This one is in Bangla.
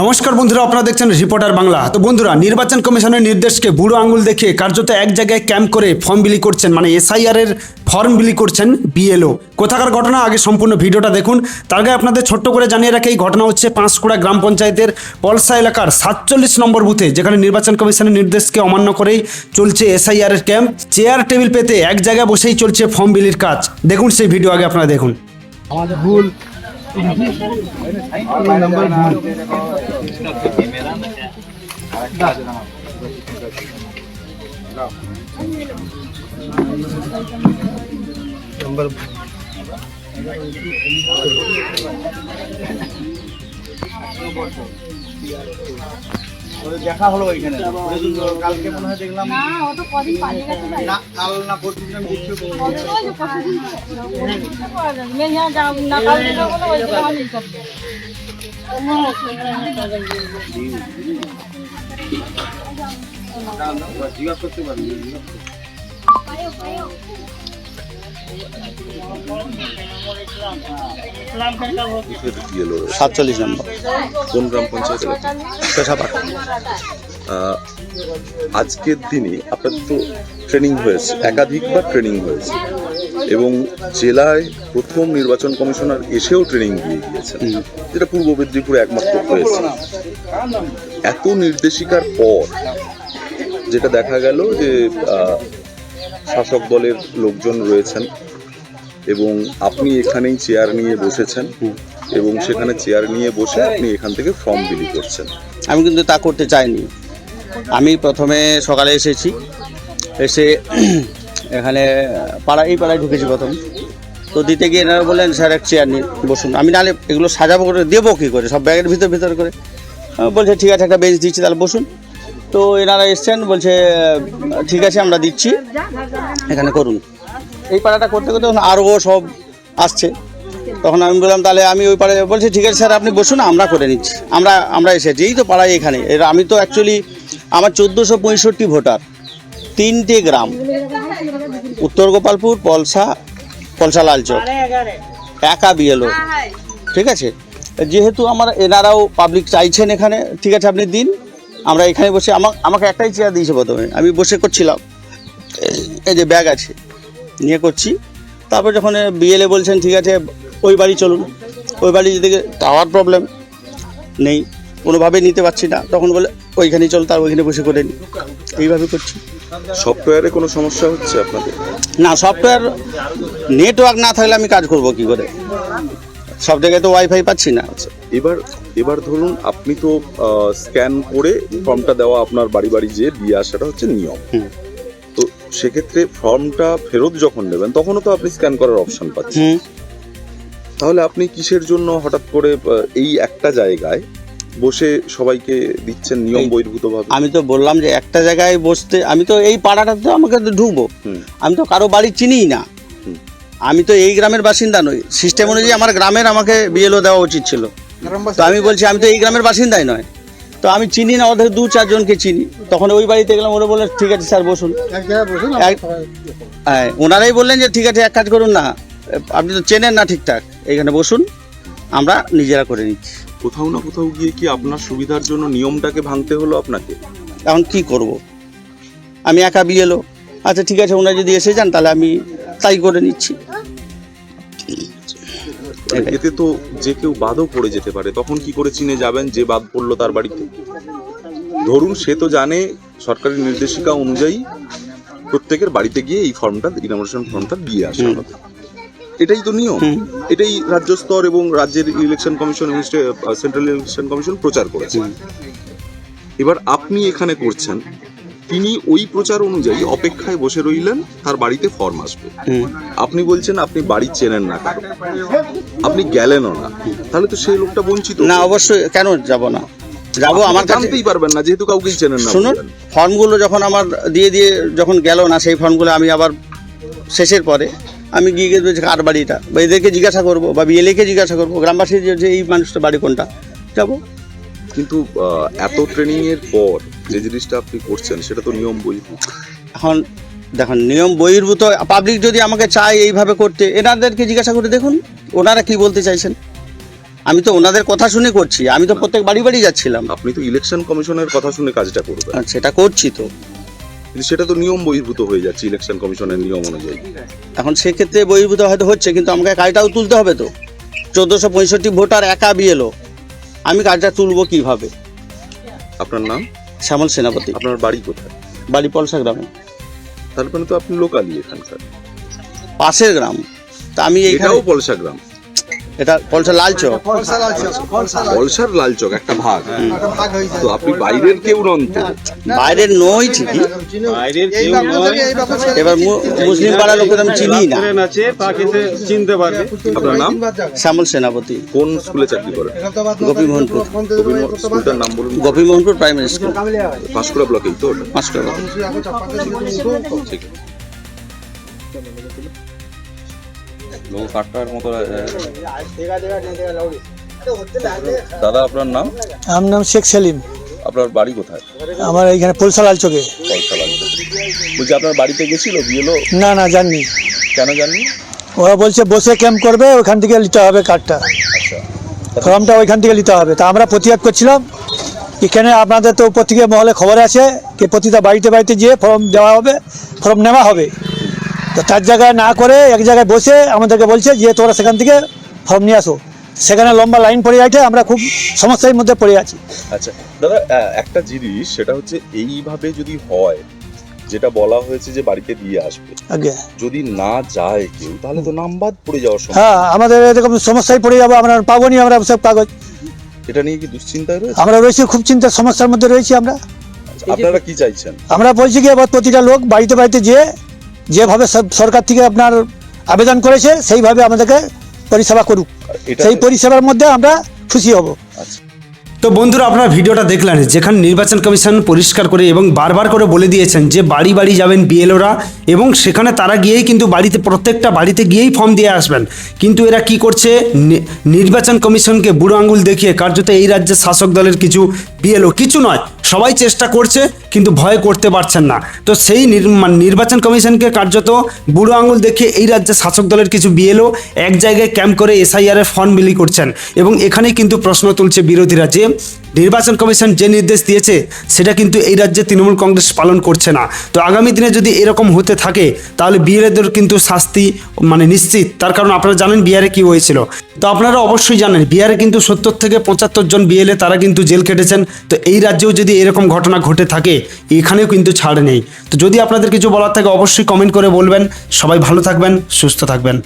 নমস্কার বন্ধুরা, আপনারা দেখছেন রিপোর্টার বাংলা। তো বন্ধুরা, নির্বাচন কমিশনের নির্দেশকে বুড়ো আঙুল দেখে কার্যত এক জায়গায় ক্যাম্প করে ফর্ম বিলি করছেন মানে এসআইআর এর ফর্ম বিলি করছেন বিএলও কোথাকার ঘটনা, আগে সম্পূর্ণ ভিডিওটা দেখুন। তার আগে আপনাদের ছোট্ট করে জানিয়ে রাখি, এই ঘটনা হচ্ছে পাঁশকুড়া গ্রাম পঞ্চায়েতের পলসা এলাকার সাতচল্লিশ নম্বর বুথে, যেখানে নির্বাচন কমিশনের নির্দেশকে অমান্য করেই চলছে এসআইআর এর ক্যাম্প। চেয়ার টেবিল পেতে এক জায়গায় বসেই চলছে ফর্ম বিলির কাজ। দেখুন সেই ভিডিও আগে আপনারা দেখুন। ভুল। নাম্বার ভুল। নাম্বার দেখা হলো ওইখানে কালকে মনে হয় দেখলাম না ও তো কদিন পালিয়ে গেছে না কাল না পরশু দিন দেখছি না না। জিজ্ঞাসা করতে পারি সাতচল্লিশ নম্বর। কোন গ্রাম পঞ্চায়েত? পেশাপাট আজকের দিনে আপনার তো ট্রেনিং হয়েছে একাধিকবার ট্রেনিং হয়েছে। এবং জেলায় প্রথম নির্বাচন কমিশনার এসেও ট্রেনিং দিয়ে গিয়েছেন যেটা পূর্ব মেদিনীপুরে একমাত্র হয়েছে। এত নির্দেশিকার পর যেটা দেখা গেল যে শাসক দলের লোকজন রয়েছেন এবং আপনি এখানেই চেয়ার নিয়ে বসেছেন এবং সেখানে চেয়ার নিয়ে বসে আপনি এখান থেকে ফর্ম বিলি করছেন। আমি কিন্তু তা করতে চাইনি। আমি প্রথমে সকালে এসেছি। এসে এখানে পাড়া এই পাড়ায় ঢুকেছি প্রথম। তো দিতে গিয়ে এনারা বললেন, স্যার, এক চেয়ার নিয়ে বসুন। আমি নাহলে এগুলো সাজাবো করে, দেবো কী করে? সব ব্যাগের ভিতর ভিতর করে। বলছে, ঠিক আছে, একটা বেঞ্চ দিচ্ছি, তাহলে বসুন। তো এনারা এসছেন, বলছে ঠিক আছে, আমরা দিচ্ছি। এখানে করুন। এই পাড়াটা করতে করতে আরও সব আসছে। তখন আমি বললাম, তাহলে আমি ওই পাড়ায় বলছি, ঠিক আছে, স্যার, আপনি বসুন, আমরা করে নিচ্ছি। আমরা আমরা এসেছি। এই তো পাড়ায় এখানে। এর আমি তো অ্যাকচুয়ালি আমার চোদ্দোশো পঁয়ষট্টি ভোটার। তিনটে গ্রাম। উত্তর গোপালপুর, পলসা পলসা লালচক একা বিএলও ঠিক আছে? যেহেতু আমার এনারাও পাবলিক চাইছেন এখানে, ঠিক আছে আপনি দিন। আমরা এখানে বসে আমার আমাকে একটাই চেয়ার দিয়েছে প্রথমে। আমি বসে করছিলাম। এই- যে ব্যাগ আছে, নিয়ে করছি। তারপর যখন বিএলএ বলছেন, ঠিক আছে, ওই বাড়ি চলুন। ওই বাড়ি যেদিকে টাওয়ার প্রবলেম নেই কোনোভাবে নিতে পারছি না। তখন বলে, ওইখানেই চল, তার ওইখানে বসে করে নি। এইভাবে করছি। সফটওয়্যারে কোনো সমস্যা হচ্ছে আপনাদের? না সফটওয়্যার নেটওয়ার্ক না থাকলে আমি কাজ করব কি করে? সব জায়গায় তো ওয়াইফাই পাচ্ছি না। এবার এবার ধরুন আপনি তো স্ক্যান করে ফর্মটা দেওয়া আপনার বাড়ি বাড়ি যেয়ে দিয়ে আসাটা হচ্ছে নিয়ম। তো সেক্ষেত্রে ফর্মটা ফেরত যখন নেবেন তখনও তো আপনি স্ক্যান করার অপশন পাচ্ছেন। তাহলে আপনি কিসের জন্য হঠাৎ করে এই একটা জায়গায় বসে সবাইকে দিচ্ছেন নিয়ম বহির্ভূতভাবে। আমি তো বললাম যে একটা জায়গায় বসতে আমি তো এই পাড়াটাতে তো আমাকে তো ঢুকবো। আমি তো কারও বাড়ি চিনিই না। আমি তো এই গ্রামের বাসিন্দা নই। সিস্টেম অনুযায়ী আমার গ্রামের আমাকে বিএলও দেওয়া উচিত ছিল। তো আমি বলছি আমি তো এই গ্রামের বাসিন্দাই নয়। তো আমি চিনি না ওদের দু চারজনকে চিনি। তখন ওই বাড়িতে গেলাম ওরা বললেন ঠিক আছে স্যার বসুন। এক জায়গায় বসুন এক- হ্যাঁ ওনারাই বললেন যে ঠিক আছে এক কাজ করুন না। আপনি তো চেনেন না ঠিকঠাক। এখানে বসুন আমরা নিজেরা করে নিচ্ছি। কোথাও না কোথাও গিয়ে কি আপনার সুবিধার জন্য নিয়মটাকে ভাঙতে হলো আপনাকে? এখন কি করব? আমি একা বিয়ে এলো। আচ্ছা ঠিক আছে ওনারা যদি এসে যান তাহলে আমি তাই করে নিচ্ছি। এতে তো যে কেউ বাদও পড়ে যেতে পারে। তখন কি করে চিনে যাবেন যে বাদ পড়ল তার বাড়িতে ধরুন সে তো জানে সরকারি নির্দেশিকা অনুযায়ী প্রত্যেকের বাড়িতে গিয়ে এই ফর্মটা ইনামোরেশন ফর্মটা দিয়ে আসা। হবে। এটাই তো নিয়ম। এটাই রাজ্য স্তর এবং রাজ্যের ইলেকশন কমিশন এবং সেন্ট্রাল ইলেকশন কমিশন প্রচার করেছে। এবার আপনি এখানে করছেন তিনি ওই প্রচার অনুযায়ী অপেক্ষায় বসে রইলেন তার বাড়িতে ফর্ম আসবে। আপনি বলছেন আপনি বাড়ি চেনেন না কারও। আপনি গেলেনও না। তাহলে তো সেই লোকটা বঞ্চিত। না অবশ্যই। কেন যাব না? যাব আমার জানতেই পারবেন না যেহেতু কাউকেই চেনেন না শুনুন ফর্মগুলো যখন আমার দিয়ে দিয়ে যখন গেল না সেই ফর্মগুলো আমি আবার শেষের পরে আমি গিয়ে বলছি কার বাড়িটা বা এদেরকে জিজ্ঞাসা করব বা বিএলএকে জিজ্ঞাসা করব গ্রামবাসী যে এই মানুষটা বাড়ি কোনটা? যাব। কিন্তু এত ট্রেনিংয়ের পর যে জিনিসটা আপনি করছেন সেটা তো নিয়ম বহির্ভূত। এখন দেখুন নিয়ম বহির্ভূত পাবলিক যদি আমাকে চায় এইভাবে করতে এনাদেরকে জিজ্ঞাসা করে দেখুন ওনারা কি বলতে চাইছেন। আমি তো ওনাদের কথা শুনে করছি আমি তো প্রত্যেক বাড়ি বাড়ি যাচ্ছিলাম। আপনি তো ইলেকশন কমিশনের কথা শুনে কাজটা করবেন। সেটা করছি তো। কিন্তু সেটা তো নিয়ম বহির্ভূত হয়ে যাচ্ছে ইলেকশন কমিশনের নিয়ম অনুযায়ী। এখন সেক্ষেত্রে বহির্ভূত হয়তো হচ্ছে কিন্তু আমাকে কাজটাও তুলতে হবে তো। চোদ্দোশো পঁয়ষট্টি ভোটার একা বিয়েলো আমি কাজটা তুলবো কীভাবে? আপনার নাম? শ্যামল সেনাপতি। আপনার বাড়ি কোথায়? বাড়ি পলসা গ্রামে। তার মানে তো আপনি লোকালি এখানকার। পাশের গ্রাম। তা আমি এটাও পলসা গ্রাম। এটা পলসা লাল চক। পলসার লালচক একটা ভাগ। তো আপনি বাইরের কেউ নন তো? বাইরের নই ঠিকই। নয়। এবার মুসলিম পাড়ার লোকের আমি চিনি না। আছে তাকে চিনতে পারবে। আপনার নাম? শ্যামল সেনাপতি। কোন স্কুলে চাকরি করেন গোপীমোহনপুর স্কুলটার নাম বলুন। Gopimohanpur primary school. পাঁশকুড়া ব্লকেই তো ওটা? পাঁচ ঠিক আছে। লোক কাটার মতো দাদা আপনার নাম? আমার নাম শেখ সেলিম। আপনার বাড়ি কোথায়? আমার এইখানে পোলসালাল চোখে বলছি আপনার বাড়িতে গেছিল বিয়েলো না না জাননি কেন জাননি ওরা বলছে বসে ক্যাম্প করবে ওখান থেকে নিতে হবে কার্ডটা। আচ্ছা। ফর্মটা ওইখান থেকে নিতে হবে। তা আমরা প্রতিবাদ করছিলাম। এখানে আপনাদের তো পত্রিকা মহলে খবর আছে কি প্রতিটা বাড়িতে বাড়িতে গিয়ে ফর্ম দেওয়া হবে ফর্ম নেওয়া হবে। তো তার জায়গায় না করে এক জায়গায় বসে আমাদেরকে বলছে যে তোরা সেখান থেকে ফর্ম নিয়ে আসো। সেখানে লম্বা লাইন পড়ে আছে আমরা খুব সমস্যার মধ্যে পড়ে আছি। আচ্ছা দাদা একটা জিনিস সেটা হচ্ছে এইভাবে যদি হয় যেটা বলা হয়েছে যে বাড়িতে দিয়ে আসবে যদি না যায় কেউ তাহলে তো নাম বাদ পড়ে যাওয়ার সময়। হ্যাঁ আমাদের এরকম সমস্যায় পড়ে যাব আমরা পাবো নি আমরা সব কাগজ। এটা নিয়ে কি দুশ্চিন্তায় রয়েছে? আমরা রয়েছি খুব চিন্তার সমস্যার মধ্যে রয়েছি আমরা। আপনারা কি চাইছেন? আমরা বলছি কি এবার প্রতিটা লোক বাড়িতে বাড়িতে যেয়ে যেভাবে সরকার থেকে আপনার আবেদন করেছে সেইভাবে আমাদেরকে পরিষেবা করুক। এটা সেই পরিষেবার মধ্যে আমরা খুশি হব। তো বন্ধুরা আপনারা ভিডিওটা দেখলেন যেখানে নির্বাচন কমিশন পরিষ্কার করে এবং বারবার করে বলে দিয়েছেন যে বাড়ি বাড়ি যাবেন বিএলওরা এবং সেখানে তারা গিয়েই কিন্তু বাড়িতে প্রত্যেকটা বাড়িতে গিয়েই ফর্ম দিয়ে আসবেন। কিন্তু এরা কি করছে? নি- নির্বাচন কমিশনকে বুড়ো আঙুল দেখিয়ে কার্যত এই রাজ্যের শাসক দলের কিছু বিএলও কিছু নয়, সবাই চেষ্টা করছে, কিন্তু ভয় করতে পারছেন না। তো সেই মানে নির্বাচন কমিশনকে কার্যত বুড়ো আঙুল দেখে এই রাজ্যে শাসক দলের কিছু বিএলও এক জায়গায় ক্যাম্প করে এসআইআরের ফর্ম বিলি করছেন। এবং এখানে কিন্তু প্রশ্ন তুলছে বিরোধীরা যে নির্বাচন কমিশন যে নির্দেশ দিয়েছে, সেটা কিন্তু এই রাজ্যে তৃণমূল কংগ্রেস পালন করছে না। তো আগামী দিনে যদি এরকম হতে থাকে, তাহলে বিএলএদের কিন্তু শাস্তি মানে নিশ্চিত। তার কারণ আপনারা জানেন বিহারে কি হয়েছিল। তো আপনারা অবশ্যই জানেন, বিহারে কিন্তু সত্তর থেকে পঁচাত্তর জন বিএলএ, তারা কিন্তু জেল কেটেছেন তো এই রাজ্যেও যদি এরকম ঘটনা ঘটে থাকে, এখানেও কিন্তু ছাড় নেই। তো যদি আপনাদের কিছু বলার থাকে, অবশ্যই কমেন্ট করে বলবেন। সবাই ভালো থাকবেন, সুস্থ থাকবেন।